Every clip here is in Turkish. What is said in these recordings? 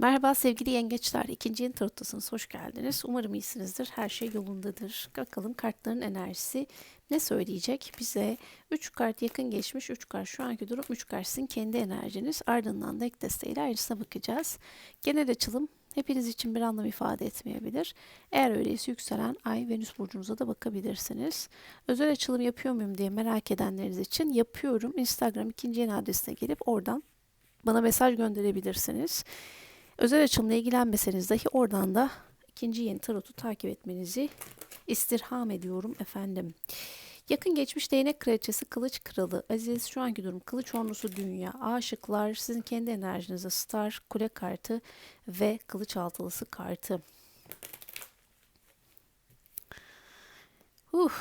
Merhaba sevgili yengeçler. İkinci yeni tarottasınız. Hoş geldiniz. Umarım iyisinizdir. Her şey yolundadır. Bakalım kartların enerjisi ne söyleyecek? Bize 3 kart yakın geçmiş, 3 kart şu anki durum, 3 kart sizin kendi enerjiniz. Ardından da ek desteğiyle ayrısına bakacağız. Genel açılım hepiniz için bir anlam ifade etmeyebilir. Eğer öyleyse yükselen Ay, Venüs burcunuza da bakabilirsiniz. Özel açılım yapıyor muyum diye merak edenleriniz için yapıyorum. Instagram ikinci yeni adresine gelip oradan bana mesaj gönderebilirsiniz. Özel açılımla ilgilenmeseniz dahi oradan da ikinci yeni tarotu takip etmenizi istirham ediyorum efendim. Yakın geçmiş değnek kraliçesi, kılıç kralı, aziz şu anki durum, kılıç ornusu dünya, aşıklar, sizin kendi enerjinize star, kule kartı ve kılıç altılısı kartı. Uh,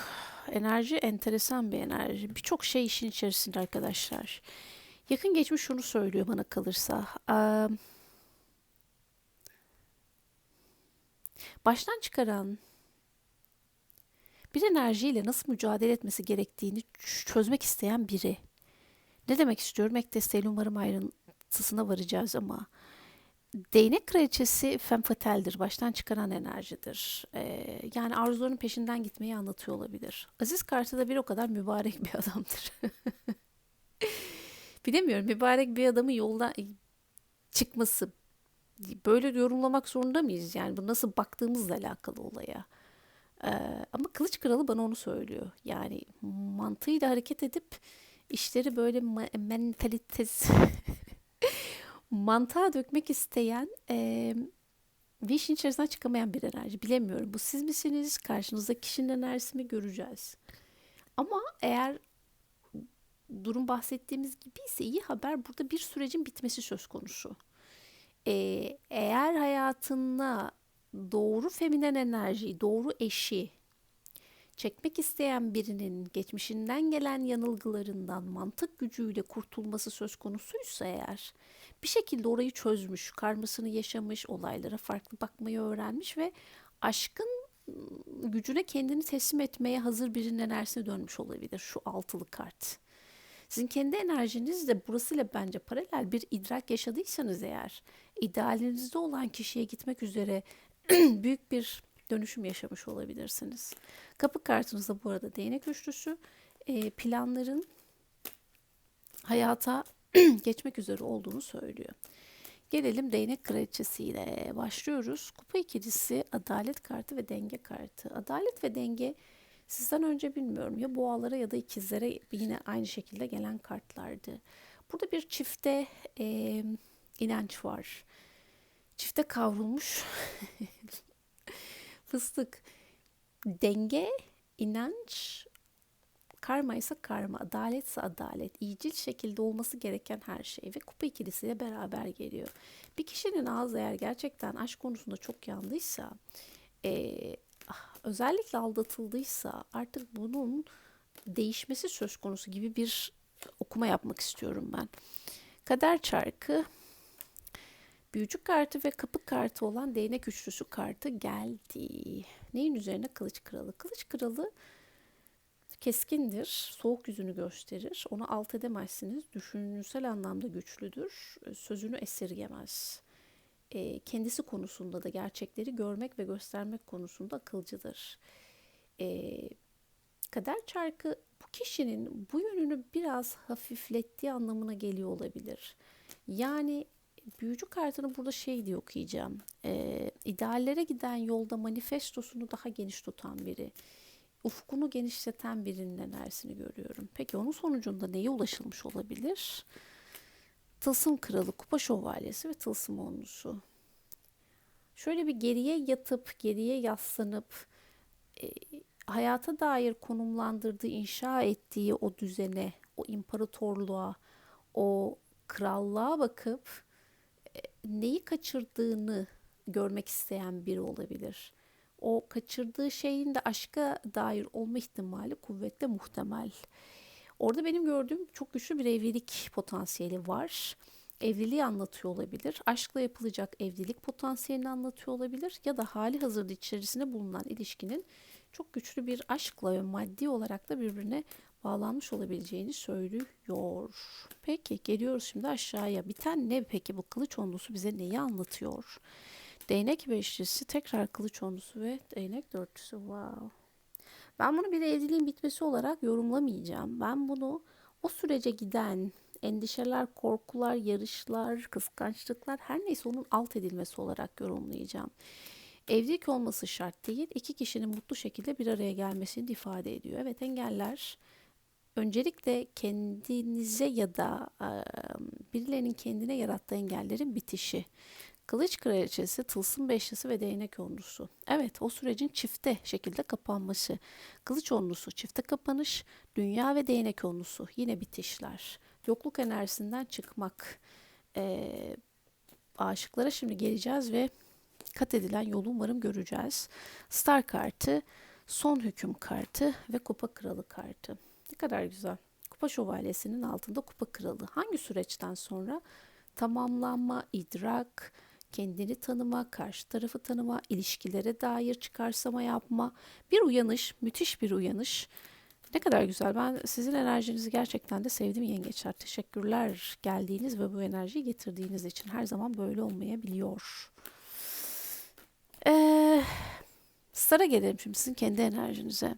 enerji enteresan bir enerji. Birçok şey işin içerisinde arkadaşlar. Yakın geçmiş şunu söylüyor bana kalırsa. Eee baştan çıkaran bir enerjiyle nasıl mücadele etmesi gerektiğini çözmek isteyen biri. Ne demek istiyorum? Ek desteğiyle umarım ayrıntısına varacağız ama değnek kraliçesi femfateldir. Baştan çıkaran enerjidir. Ee, yani arzuların peşinden gitmeyi anlatıyor olabilir. Aziz karşı da bir o kadar mübarek bir adamdır. Bilemiyorum mübarek bir adamın yoldan çıkması böyle yorumlamak zorunda mıyız? Yani bu nasıl baktığımızla alakalı olaya. Ee, ama Kılıç Kralı bana onu söylüyor. Yani mantığıyla hareket edip işleri böyle mentalitesi mantığa dökmek isteyen e, bir işin içerisinden çıkamayan bir enerji. Bilemiyorum. Bu siz misiniz? Karşınızdaki kişinin enerjisi mi göreceğiz. Ama eğer durum bahsettiğimiz gibi ise iyi haber burada bir sürecin bitmesi söz konusu e, eğer hayatında doğru feminen enerjiyi, doğru eşi çekmek isteyen birinin geçmişinden gelen yanılgılarından mantık gücüyle kurtulması söz konusuysa eğer bir şekilde orayı çözmüş, karmasını yaşamış, olaylara farklı bakmayı öğrenmiş ve aşkın gücüne kendini teslim etmeye hazır birinin enerjisine dönmüş olabilir şu altılı kart. Sizin kendi enerjiniz de burasıyla bence paralel bir idrak yaşadıysanız eğer idealinizde olan kişiye gitmek üzere büyük bir dönüşüm yaşamış olabilirsiniz. Kapı kartınızda bu arada değnek üçlüsü e, planların hayata geçmek üzere olduğunu söylüyor. Gelelim değnek kraliçesiyle başlıyoruz. Kupa ikilisi, adalet kartı ve denge kartı. Adalet ve denge Sizden önce bilmiyorum ya boğalara ya da ikizlere yine aynı şekilde gelen kartlardı. Burada bir çifte e, inanç var. Çifte kavrulmuş fıstık. Denge, inanç, karma ise karma, adalet ise adalet, iyicil şekilde olması gereken her şey ve kupa ikilisiyle beraber geliyor. Bir kişinin ağzı eğer gerçekten aşk konusunda çok yandıysa e, özellikle aldatıldıysa artık bunun değişmesi söz konusu gibi bir okuma yapmak istiyorum ben. Kader çarkı Büyücü kartı ve kapı kartı olan değnek üçlüsü kartı geldi. Neyin üzerine? Kılıç kralı. Kılıç kralı keskindir, soğuk yüzünü gösterir. Onu alt edemezsiniz. Düşünsel anlamda güçlüdür. Sözünü esirgemez e, kendisi konusunda da gerçekleri görmek ve göstermek konusunda akılcıdır. E, kader çarkı bu kişinin bu yönünü biraz hafiflettiği anlamına geliyor olabilir. Yani büyücü kartını burada şey diye okuyacağım. E, ideallere giden yolda manifestosunu daha geniş tutan biri. Ufkunu genişleten birinin enerjisini görüyorum. Peki onun sonucunda neye ulaşılmış olabilir? Tılsım Kralı, Kupa Şövalyesi ve Tılsım Onlusu. Şöyle bir geriye yatıp, geriye yaslanıp e, hayata dair konumlandırdığı, inşa ettiği o düzene, o imparatorluğa, o krallığa bakıp e, neyi kaçırdığını görmek isteyen biri olabilir. O kaçırdığı şeyin de aşka dair olma ihtimali kuvvetle muhtemel. Orada benim gördüğüm çok güçlü bir evlilik potansiyeli var. Evliliği anlatıyor olabilir. Aşkla yapılacak evlilik potansiyelini anlatıyor olabilir. Ya da hali hazırda içerisinde bulunan ilişkinin çok güçlü bir aşkla ve maddi olarak da birbirine bağlanmış olabileceğini söylüyor. Peki geliyoruz şimdi aşağıya. Biten ne peki bu kılıç onlusu bize neyi anlatıyor? Değnek beşlisi, tekrar kılıç onlusu ve değnek dörtlüsü. Wow. Ben bunu bir evliliğin bitmesi olarak yorumlamayacağım. Ben bunu o sürece giden endişeler, korkular, yarışlar, kıskançlıklar her neyse onun alt edilmesi olarak yorumlayacağım. Evlilik olması şart değil, iki kişinin mutlu şekilde bir araya gelmesini ifade ediyor. Evet engeller öncelikle kendinize ya da birilerinin kendine yarattığı engellerin bitişi. Kılıç kraliçesi, tılsım beşlisi ve değnek onlusu. Evet o sürecin çifte şekilde kapanması. Kılıç onlusu çifte kapanış, dünya ve değnek onlusu yine bitişler. Yokluk enerjisinden çıkmak. Ee, aşıklara şimdi geleceğiz ve kat edilen yolu umarım göreceğiz. Star kartı, son hüküm kartı ve kupa kralı kartı. Ne kadar güzel. Kupa şövalyesinin altında kupa kralı. Hangi süreçten sonra? Tamamlanma, idrak, kendini tanıma, karşı tarafı tanıma, ilişkilere dair çıkarsama yapma. Bir uyanış, müthiş bir uyanış. Ne kadar güzel. Ben sizin enerjinizi gerçekten de sevdim yengeçler. Teşekkürler geldiğiniz ve bu enerjiyi getirdiğiniz için. Her zaman böyle olmayabiliyor. Ee, Star'a gelelim şimdi sizin kendi enerjinize.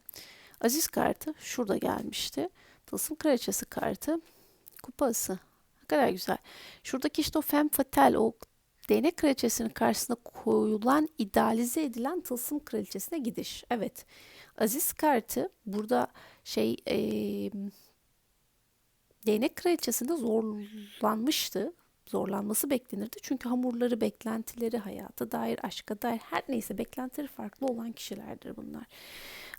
Aziz kartı şurada gelmişti. Tılsım kraliçesi kartı. Kupası. Ne kadar güzel. Şuradaki işte o femme fatale, o değnek kraliçesinin karşısına koyulan, idealize edilen tılsım kraliçesine gidiş. Evet. Aziz kartı burada şey e, değnek kraliçesinde zorlanmıştı. Zorlanması beklenirdi. Çünkü hamurları, beklentileri, hayata dair, aşka dair her neyse beklentileri farklı olan kişilerdir bunlar.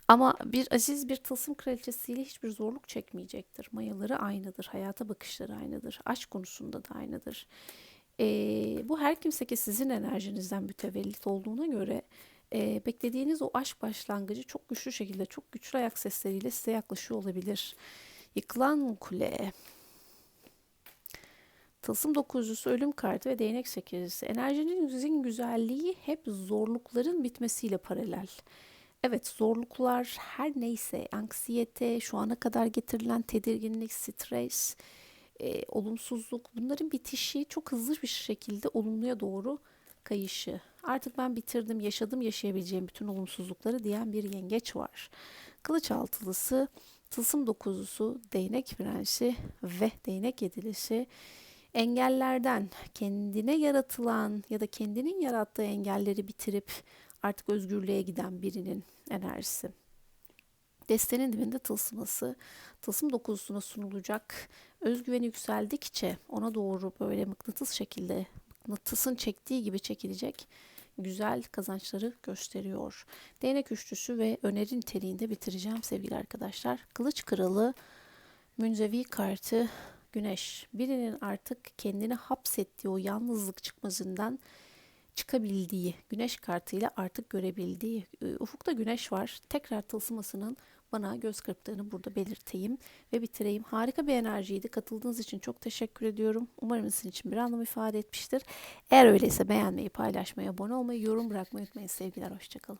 Ama bir aziz bir tılsım kraliçesiyle hiçbir zorluk çekmeyecektir. Mayaları aynıdır, hayata bakışları aynıdır, aşk konusunda da aynıdır. E, bu her kimse ki sizin enerjinizden mütevellit olduğuna göre e, beklediğiniz o aşk başlangıcı çok güçlü şekilde, çok güçlü ayak sesleriyle size yaklaşıyor olabilir. Yıkılan kule. Tılsım dokuzlusu ölüm kartı ve değnek sekizlisi. Enerjinizin güzelliği hep zorlukların bitmesiyle paralel. Evet zorluklar her neyse anksiyete, şu ana kadar getirilen tedirginlik, stres, e, olumsuzluk bunların bitişi çok hızlı bir şekilde olumluya doğru kayışı. Artık ben bitirdim, yaşadım yaşayabileceğim bütün olumsuzlukları diyen bir yengeç var. Kılıç altılısı, tılsım dokuzlusu, değnek prensi ve değnek yedilisi engellerden kendine yaratılan ya da kendinin yarattığı engelleri bitirip artık özgürlüğe giden birinin enerjisi. Destenin dibinde tılsıması, tılsım dokuzusuna sunulacak özgüveni yükseldikçe ona doğru böyle mıknatıs şekilde mıknatısın çektiği gibi çekilecek güzel kazançları gösteriyor. Değnek üçlüsü ve öneri niteliğinde bitireceğim sevgili arkadaşlar. Kılıç kralı münzevi kartı güneş. Birinin artık kendini hapsettiği o yalnızlık çıkmazından çıkabildiği, güneş kartıyla artık görebildiği, e, ufukta güneş var. Tekrar tılsımasının bana göz kırptığını burada belirteyim ve bitireyim. Harika bir enerjiydi. Katıldığınız için çok teşekkür ediyorum. Umarım sizin için bir anlam ifade etmiştir. Eğer öyleyse beğenmeyi, paylaşmayı, abone olmayı, yorum bırakmayı unutmayın. Sevgiler, hoşçakalın.